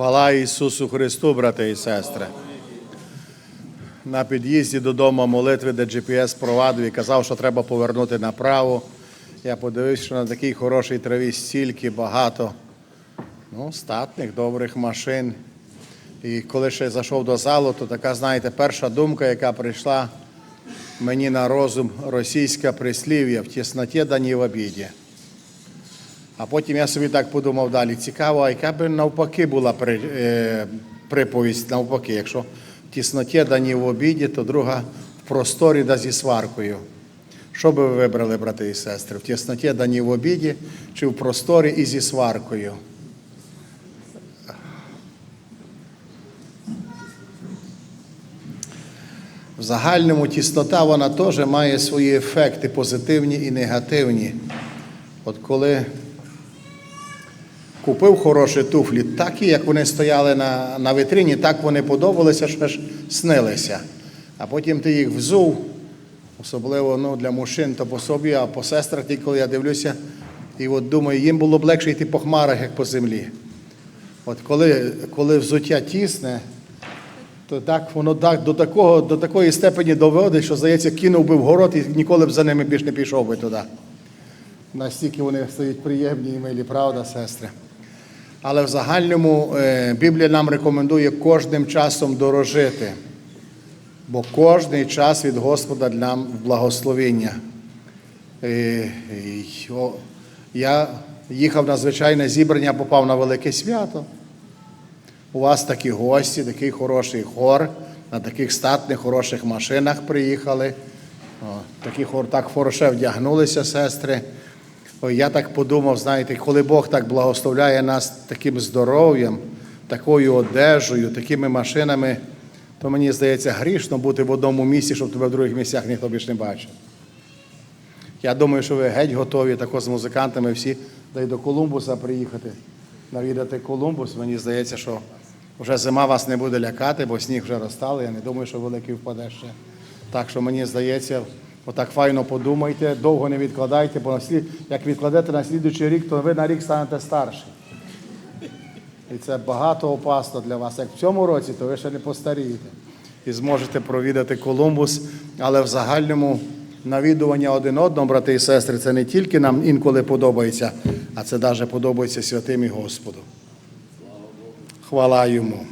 Хвала Ісусу Христу, брати і сестри. На під'їзді додому молитви, де GPS провадив і казав, що треба повернути направо. Я подивився, що на такій хорошій траві стільки багато ну, статних, добрих машин. І коли ще зайшов до залу, то така, знаєте, перша думка, яка прийшла мені на розум російська прислів'я в тісноті да не в обіді. А потім я собі так подумав далі, цікаво, а яка би навпаки була е, приповість навпаки, якщо в тісноті да не в обіді, то друга в просторі да зі сваркою. Що би ви вибрали, брати і сестри? В тісноті да не в обіді чи в просторі і зі сваркою? В загальному тіснота вона теж має свої ефекти позитивні і негативні. От коли купив хороші туфлі, так і як вони стояли на, на витрині, так вони подобалися, що ж снилися. А потім ти їх взув, особливо ну, для мужчин, то по собі, а по сестрах, тільки коли я дивлюся, і от думаю, їм було б легше йти по хмарах, як по землі. От коли, коли взуття тісне, то так воно так, до, такого, до такої степені доводить, що, здається, кинув би в город і ніколи б за ними більш не пішов би туди. Настільки вони стають приємні і милі, правда, сестри? Але в загальному е, Біблія нам рекомендує кожним часом дорожити, бо кожний час від Господа нам благословення. Е, Я їхав на звичайне зібрання, попав на велике свято. У вас такі гості, такий хороший хор, на таких статних, хороших машинах приїхали. О, такі хор, так хороше вдягнулися сестри. Я так подумав, знаєте, коли Бог так благословляє нас таким здоров'ям, такою одежею, такими машинами, то мені здається, грішно бути в одному місці, щоб тебе в других місцях ніхто більше не бачив. Я думаю, що ви геть готові тако з музикантами всі да й до Колумбуса приїхати, навідати Колумбус. Мені здається, що вже зима вас не буде лякати, бо сніг вже розстали. Я не думаю, що великий впаде ще. Так що мені здається, отак файно подумайте, довго не відкладайте, бо як відкладете на слідуючий рік, то ви на рік станете старші. І це багато опасно для вас. Як в цьому році, то ви ще не постарієте і зможете провідати Колумбус, але в загальному навідування один одного, брати і сестри, це не тільки нам інколи подобається, а це навіть подобається святим і Господу. Хвала йому.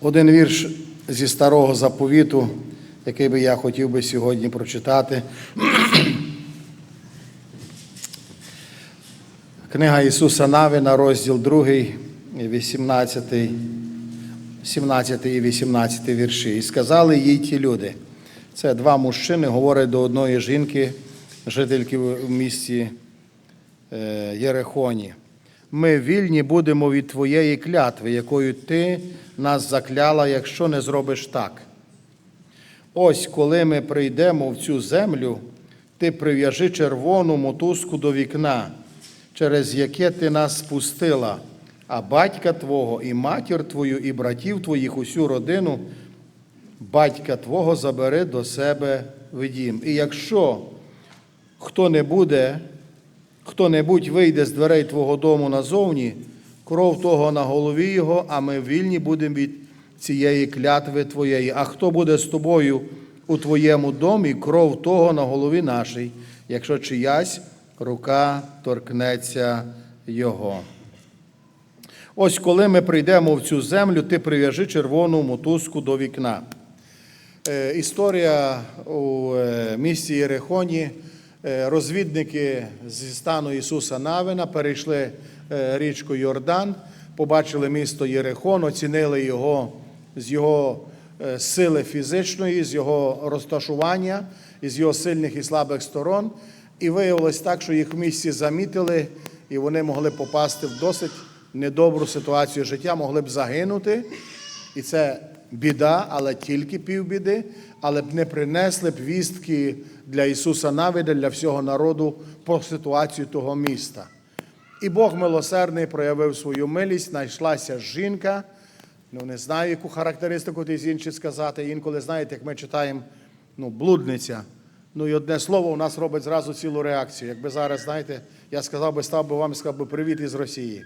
Один вірш зі старого заповіту, який би я хотів би сьогодні прочитати. Книга Ісуса Навина, розділ 2, 18, 17 і 18 вірші. І сказали їй ті люди. Це два мужчини говорять до одної жінки, жительки в місті е, Єрехоні. Ми вільні будемо від твоєї клятви, якою ти нас закляла, якщо не зробиш так. Ось коли ми прийдемо в цю землю, ти прив'яжи червону мотузку до вікна, через яке ти нас спустила, а батька Твого, і матір Твою, і братів твоїх, усю родину, батька Твого забери до себе в дім. І якщо хто не буде, хто-небудь вийде з дверей Твого дому назовні, кров того на голові його, а ми вільні будемо від цієї клятви Твоєї. А хто буде з тобою у Твоєму домі, кров того на голові нашій, якщо чиясь рука торкнеться Його. Ось коли ми прийдемо в цю землю, ти прив'яжи червону мотузку до вікна. Е, Історія у е, місті Єрихоні. Е, Розвідники зі стану Ісуса Навина перейшли річку Йордан, побачили місто Єрихон, оцінили його з його е, сили фізичної, з його розташування, з його сильних і слабих сторон. І виявилось так, що їх в місті замітили, і вони могли попасти в досить недобру ситуацію життя, могли б загинути. І це біда, але тільки півбіди, але б не принесли б вістки для Ісуса Навида, для всього народу про ситуацію того міста. І Бог милосердний проявив свою милість, знайшлася жінка. Ну, не знаю, яку характеристику ти з інших сказати. Інколи, знаєте, як ми читаємо, ну, блудниця. Ну і одне слово у нас робить зразу цілу реакцію. Якби зараз, знаєте, я сказав би, став би вам і сказав би привіт із Росії.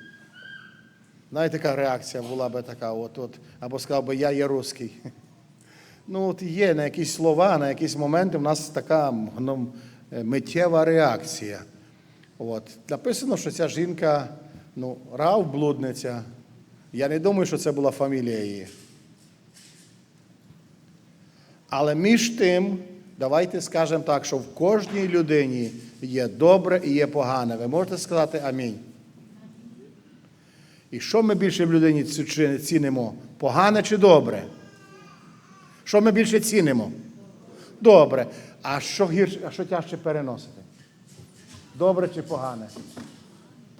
Знаєте, яка реакція була би така, от, от, або сказав би, я є русський. Ну, от є на якісь слова, на якісь моменти в нас така ну, миттєва реакція. От. Написано, що ця жінка, ну, рав блудниця. Я не думаю, що це була фамілія її. Але між тим, давайте скажемо так, що в кожній людині є добре і є погане. Ви можете сказати амінь. І що ми більше в людині цінимо? Погане чи добре? Що ми більше цінимо? Добре. А що гірше, а що тяжче переносити? Добре чи погане?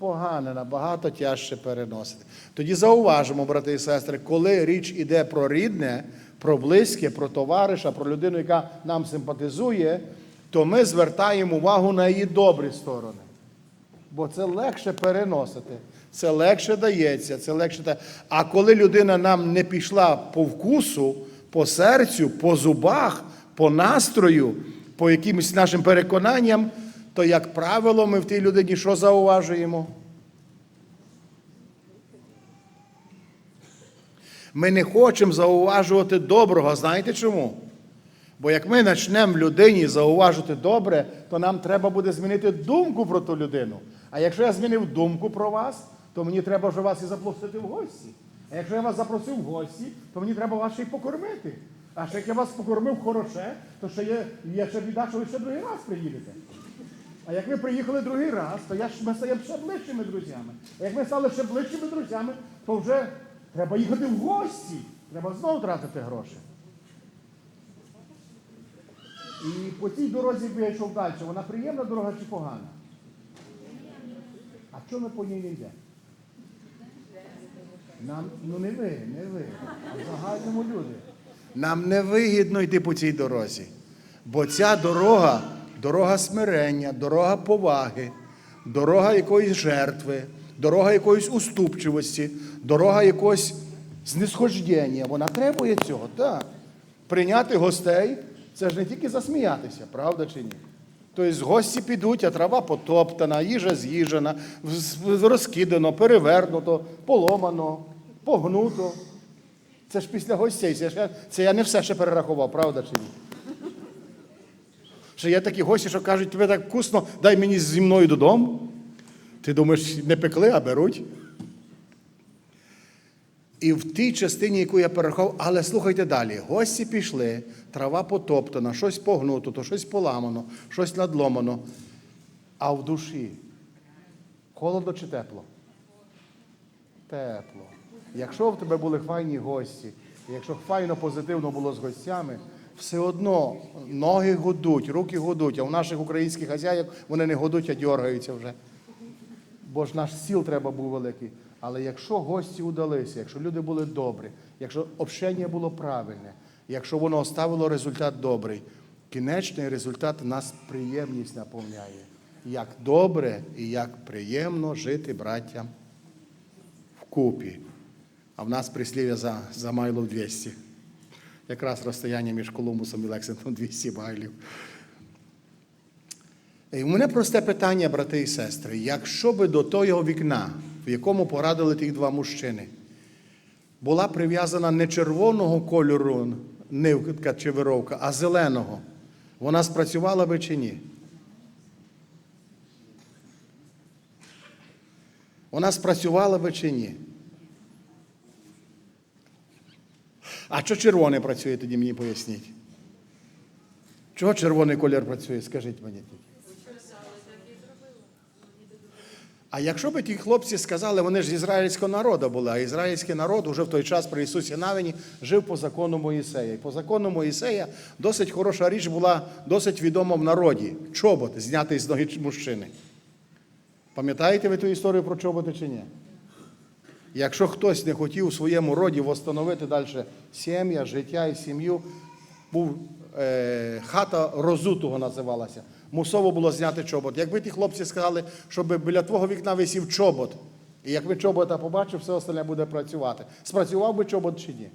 Погане набагато тяжче переносити. Тоді зауважимо, брати і сестри, коли річ іде про рідне, про близьке, про товариша, про людину, яка нам симпатизує, то ми звертаємо увагу на її добрі сторони. Бо це легше переносити, це легше дається, це легше. А коли людина нам не пішла по вкусу, по серцю, по зубах, по настрою, по якимось нашим переконанням, то, як правило, ми в тій людині що зауважуємо? Ми не хочемо зауважувати доброго. Знаєте чому? Бо як ми почнемо людині зауважити добре, то нам треба буде змінити думку про ту людину. А якщо я змінив думку про вас, то мені треба вже вас і запросити в гості. А якщо я вас запросив в гості, то мені треба вас ще й покормити. А ще як я вас покормив хороше, то ще є, є ще біда, що ви ще другий раз приїдете. А як ви приїхали другий раз, то я ж, ми стаємо ще ближчими друзями. А як ми стали ще ближчими друзями, то вже треба їхати в гості. Треба знову тратити гроші. І по цій дорозі, я йшов далі, вона приємна дорога чи погана? А чому ми по ній не йдемо? Нам, ну не ви, не ви, а загальному люди. Нам не вигідно йти по цій дорозі. Бо ця дорога дорога смирення, дорога поваги, дорога якоїсь жертви, дорога якоїсь уступчивості, дорога якогось знисхождення. Вона требує цього, так. Прийняти гостей це ж не тільки засміятися, правда чи ні? Тобто гості підуть, а трава потоптана, їжа з'їжена, розкидано, перевернуто, поломано, погнуто. Це ж після гостей. Це, ж це я не все ще перерахував, правда чи ні? Що є такі гості, що кажуть, тебе так вкусно, дай мені зі мною додому. Ти думаєш, не пекли, а беруть. І в тій частині, яку я перерахував, але слухайте далі. Гості пішли, трава потоптана, щось погнуто, то щось поламано, щось надломано. А в душі холодно чи тепло? Тепло. Якщо в тебе були файні гості, якщо файно позитивно було з гостями, все одно ноги годуть, руки годуть, а в наших українських хазяїв вони не годуть, а дергаються вже. Бо ж наш сіл треба був великий. Але якщо гості удалися, якщо люди були добрі, якщо общення було правильне, якщо воно оставило результат добрий, кінечний результат нас приємність наповняє. Як добре і як приємно жити браттям вкупі. А в нас прислів'я за, за майлов 200. Якраз розстояння між Колумбусом і Лексингтоном 200 майлів. І у мене просте питання, брати і сестри. Якщо би до того вікна, в якому порадили ті два мужчини, була прив'язана не червоного кольору нивка чи вировка, а зеленого, вона спрацювала би чи ні? Вона спрацювала би чи ні? А що червоне працює, тоді мені поясніть? Чого червоний колір працює, скажіть мені. А якщо б ті хлопці сказали, вони ж з ізраїльського народу були, а ізраїльський народ уже в той час при Ісусі Навині жив по закону Моїсея. І по закону Моїсея досить хороша річ була досить відома в народі. Чобот, знятий з ноги мужчини. Пам'ятаєте ви ту історію про чоботи чи ні? Якщо хтось не хотів у своєму роді встановити далі сім'я, життя і сім'ю, був е, хата розутого називалася. Мусово було зняти чобот. Якби ті хлопці сказали, щоб біля твого вікна висів чобот, і якби чобота побачив, все остальне буде працювати. Спрацював би чобот чи ні?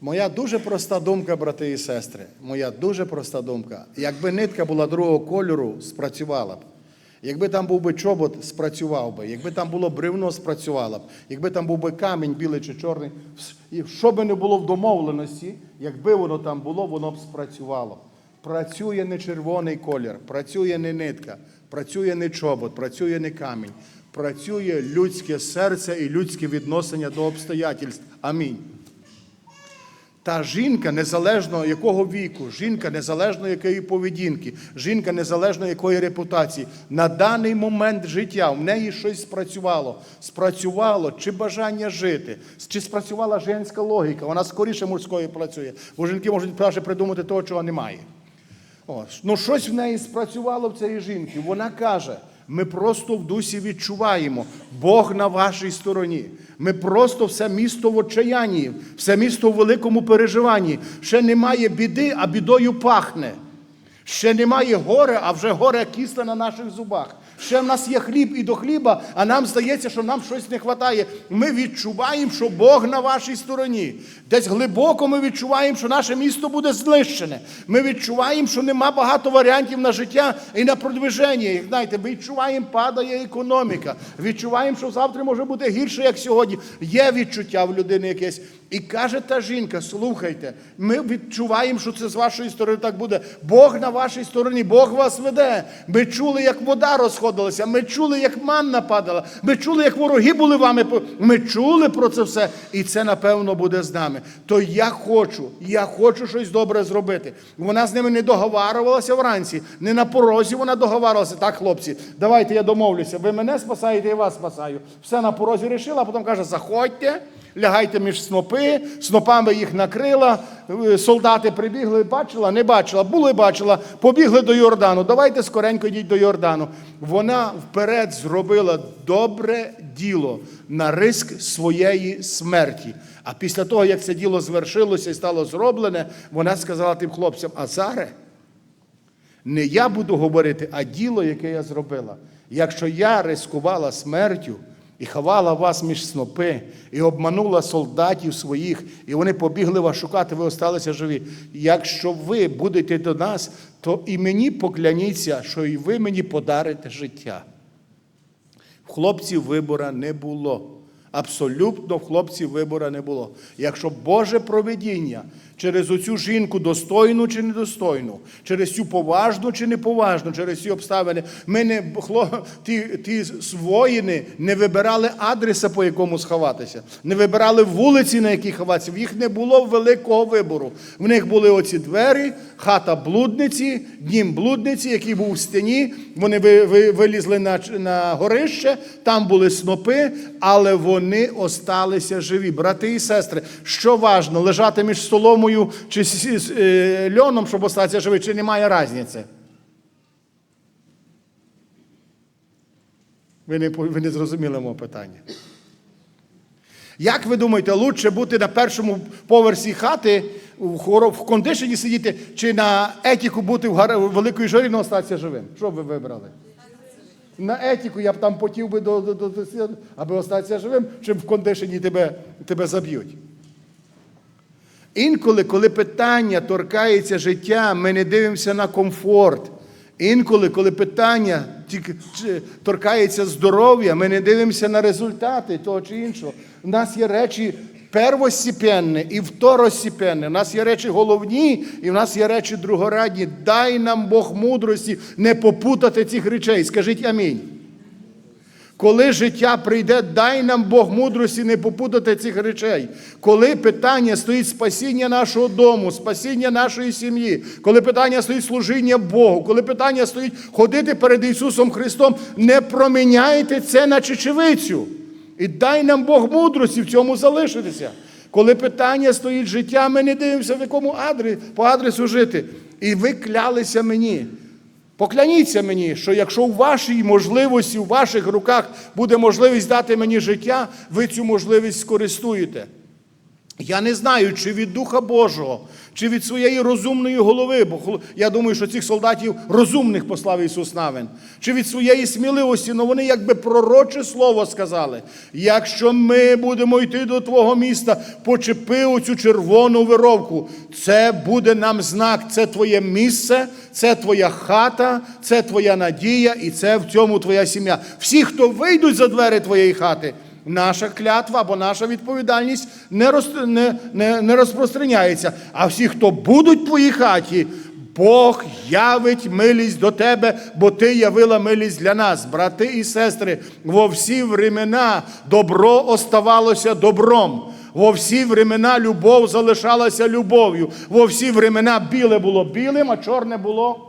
Моя дуже проста думка, брати і сестри. Моя дуже проста думка. Якби нитка була другого кольору, спрацювала б. Якби там був би чобот, спрацював би. Якби там було бревно, спрацювало б. Якби там був би камінь, білий чи чорний, і що би не було в домовленості, якби воно там було, воно б спрацювало. Працює не червоний колір, працює не нитка, працює не чобот, працює не камінь. Працює людське серце і людське відношення до обстоятельств. Амінь. Та жінка незалежно якого віку, жінка незалежно якої поведінки, жінка незалежно якої репутації, на даний момент життя в неї щось спрацювало. Спрацювало чи бажання жити, чи спрацювала женська логіка. Вона скоріше мужської працює. Бо жінки можуть краще придумати того, чого немає. О, ну щось в неї спрацювало в цієї жінки. Вона каже: ми просто в дусі відчуваємо, Бог на вашій стороні. Ми просто все місто в отчаянні, все місто в великому переживанні. Ще немає біди, а бідою пахне. Ще немає горе, а вже горе кісла на наших зубах. Ще в нас є хліб і до хліба, а нам здається, що нам щось не вистачає. Ми відчуваємо, що Бог на вашій стороні. Десь глибоко ми відчуваємо, що наше місто буде знищене. Ми відчуваємо, що нема багато варіантів на життя і на продвиження. Як знаєте, ми відчуваємо, падає економіка. Відчуваємо, що завтра може бути гірше, як сьогодні. Є відчуття в людини якесь. І каже та жінка: слухайте, ми відчуваємо, що це з вашої сторони так буде. Бог на вашій стороні, Бог вас веде. Ми чули, як вода розходилася, ми чули, як манна падала, ми чули, як вороги були вами. Ми чули про це все, і це напевно буде з нами. То я хочу, я хочу щось добре зробити. Вона з ними не договарювалася вранці, не на порозі вона договарювалася. Так, хлопці, давайте я домовлюся. Ви мене спасаєте, я вас спасаю. Все на порозі рішила, а потім каже: заходьте лягайте між снопи, снопами їх накрила, е, солдати прибігли, бачила, не бачила, були, бачила, побігли до Йордану. Давайте скоренько йдіть до Йордану. Вона вперед зробила добре діло на риск своєї смерті. А після того, як це діло звершилося і стало зроблене, вона сказала тим хлопцям: Азаре, не я буду говорити, а діло, яке я зробила. Якщо я рискувала смертю і ховала вас між снопи, і обманула солдатів своїх, і вони побігли вас шукати, ви осталися живі. Якщо ви будете до нас, то і мені покляніться, що і ви мені подарите життя. В хлопців вибора не було. Абсолютно в хлопців вибора не було. Якщо Боже проведіння через оцю жінку достойну чи недостойну, через цю поважну чи неповажну, через ці обставини, ми не хло, ті, ті воїни не вибирали адреса, по якому сховатися, не вибирали вулиці, на якій ховатися. В їх не було великого вибору. В них були оці двері, хата блудниці, дім блудниці, який був в стіні. Вони ви- ви- вилізли на, на горище, там були снопи, але вони осталися живі. Брати і сестри, що важно, лежати між соломою чи с- с- е, льоном, щоб остатися живий, чи немає різниці? Ви не, ви не зрозуміли мого питання. Як ви думаєте, лучше бути на першому поверсі хати в, кондишені сидіти, чи на етіку бути в, великої жарі, але остатися живим? Що б ви вибрали? На етіку я б там потів би до, до, до, до аби остатися живим, чим в кондишені тебе, тебе заб'ють. Інколи, коли питання торкається життя, ми не дивимося на комфорт. Інколи, коли питання торкається здоров'я, ми не дивимося на результати того чи іншого. У нас є речі первостепенне і второстепенне. У нас є речі головні, і в нас є речі другорадні. Дай нам Бог мудрості не попутати цих речей. Скажіть амінь. Коли життя прийде, дай нам Бог мудрості не попутати цих речей. Коли питання стоїть спасіння нашого дому, спасіння нашої сім'ї, коли питання стоїть служіння Богу, коли питання стоїть ходити перед Ісусом Христом, не проміняйте це на чечевицю. І дай нам Бог мудрості в цьому залишитися. Коли питання стоїть життя, ми не дивимося, в якому адресі, по адресу жити. І ви клялися мені. Покляніться мені, що якщо у вашій можливості, у ваших руках буде можливість дати мені життя, ви цю можливість скористуєте. Я не знаю, чи від Духа Божого, чи від своєї розумної голови, бо я думаю, що цих солдатів розумних послав Ісус Навин, чи від своєї сміливості, але вони якби пророче слово сказали. Якщо ми будемо йти до Твого міста, почепи оцю червону вировку, це буде нам знак, це Твоє місце, це Твоя хата, це Твоя надія і це в цьому Твоя сім'я. Всі, хто вийдуть за двері Твоєї хати, Наша клятва або наша відповідальність не, роз, не, не, не розпространяється. А всі, хто будуть в твоїй хаті, Бог явить милість до тебе, бо ти явила милість для нас, брати і сестри. Во всі времена добро оставалося добром. Во всі времена любов залишалася любов'ю. Во всі времена біле було білим, а чорне було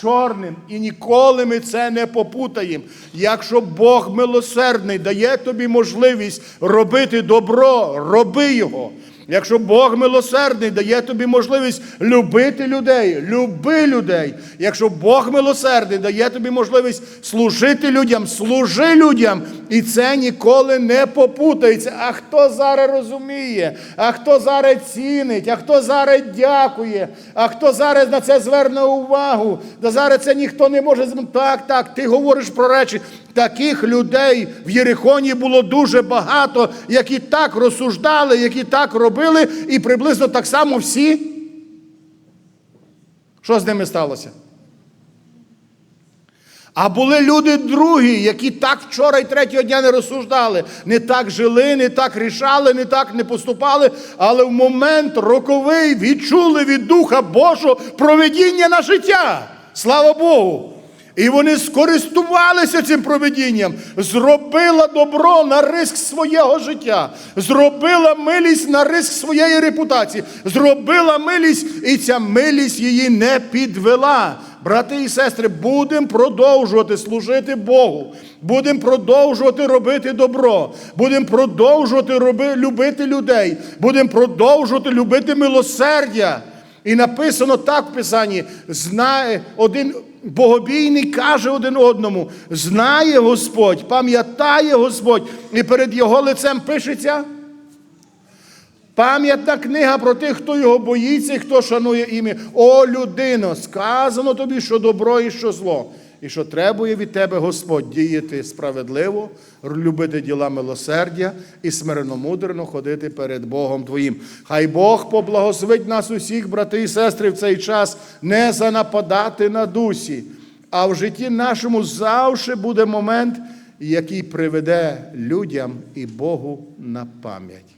чорним. І ніколи ми це не попутаємо. Якщо Бог милосердний дає тобі можливість робити добро, роби його. Якщо Бог милосердний дає тобі можливість любити людей, люби людей. Якщо Бог милосердний дає тобі можливість служити людям, служи людям. І це ніколи не попутається. А хто зараз розуміє, а хто зараз цінить, а хто зараз дякує, а хто зараз на це зверне увагу, та зараз це ніхто не може Так, так, ти говориш про речі. Таких людей в Єрихоні було дуже багато, які так розсуждали, які так робили, і приблизно так само всі. Що з ними сталося? А були люди другі, які так вчора і третього дня не розсуждали, не так жили, не так рішали, не так не поступали, але в момент роковий відчули від Духа Божого проведіння на життя. Слава Богу! І вони скористувалися цим проведінням, зробила добро на риск свого життя, зробила милість на риск своєї репутації, зробила милість, і ця милість її не підвела. Брати і сестри, будемо продовжувати служити Богу, будемо продовжувати робити добро, будемо продовжувати роби, любити людей, будемо продовжувати любити милосердя. І написано так в Писанні: знає один богобійний каже один одному: знає Господь, пам'ятає Господь, і перед його лицем пишеться. Пам'ятна книга про тих, хто його боїться і хто шанує ім'я. О, людино, сказано тобі, що добро і що зло. І що требує від тебе Господь діяти справедливо, любити діла милосердя і смиренно-мудрено ходити перед Богом твоїм. Хай Бог поблагословить нас усіх, брати і сестри, в цей час не занападати на дусі, а в житті нашому завжди буде момент, який приведе людям і Богу на пам'ять.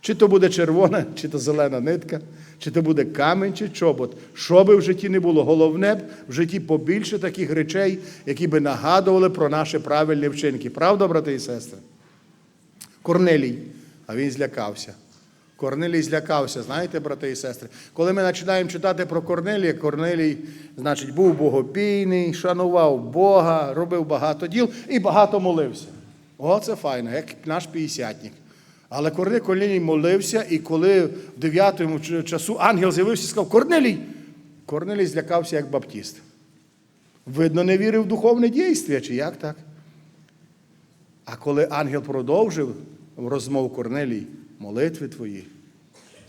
Чи то буде червона, чи то зелена нитка, чи то буде камінь, чи чобот. Що би в житті не було, головне б в житті побільше таких речей, які би нагадували про наші правильні вчинки. Правда, брати і сестри? Корнелій, а він злякався. Корнелій злякався, знаєте, брати і сестри. Коли ми починаємо читати про Корнелія, Корнелій, значить, був богобійний, шанував Бога, робив багато діл і багато молився. О, це файно, як наш п'ятдесятник. Але коли Корнелій молився, і коли в дев'ятому ч- часу ангел з'явився і сказав: Корнелій, Корнелій злякався як баптіст. Видно, не вірив в духовне дійство, чи як так? А коли ангел продовжив розмову Корнелій, молитви твої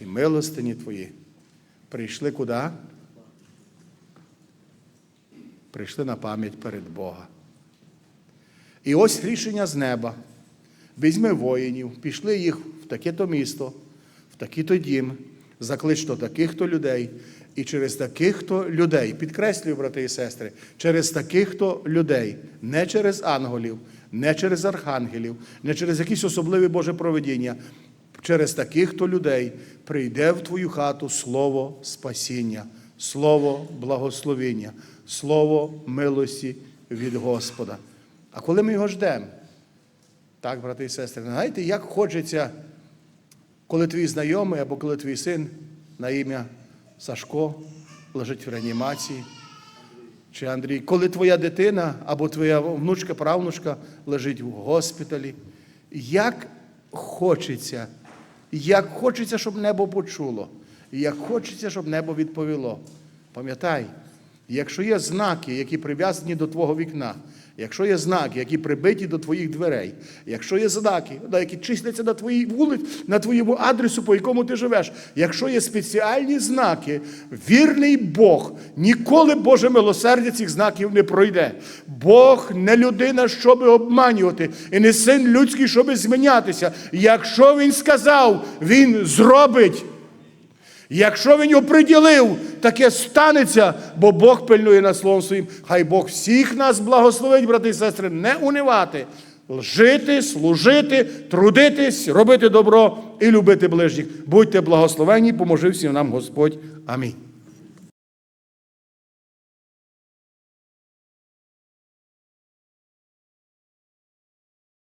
і милостині твої, прийшли куди? Прийшли на пам'ять перед Бога. І ось рішення з неба. Візьми воїнів, пішли їх в таке-то місто, в такий-то дім, заклич то таких-то людей. І через таких-то людей, підкреслюю, брати і сестри, через таких-то людей, не через ангелів, не через архангелів, не через якісь особливі Боже проведіння, через таких-то людей прийде в твою хату слово спасіння, слово благословіння, слово милості від Господа. А коли ми його ждемо? Так, брати і сестри, знаєте, як хочеться, коли твій знайомий або коли твій син на ім'я Сашко лежить в реанімації, чи Андрій, коли твоя дитина або твоя внучка, правнучка лежить в госпіталі, як хочеться, як хочеться, щоб небо почуло, як хочеться, щоб небо відповіло. Пам'ятай, якщо є знаки, які прив'язані до твого вікна, якщо є знаки, які прибиті до твоїх дверей, якщо є знаки, які числяться на твоїй вулиці, на твоєму адресу, по якому ти живеш, якщо є спеціальні знаки, вірний Бог ніколи Боже милосердя цих знаків не пройде. Бог не людина, щоб обманювати, і не син людський, щоб змінятися. Якщо він сказав, він зробить. Якщо він його приділив, таке станеться, бо Бог пильнує над словом своїм. Хай Бог всіх нас благословить, брати і сестри, не унивати, жити, служити, трудитись, робити добро і любити ближніх. Будьте благословені, поможи всім нам Господь. Амінь.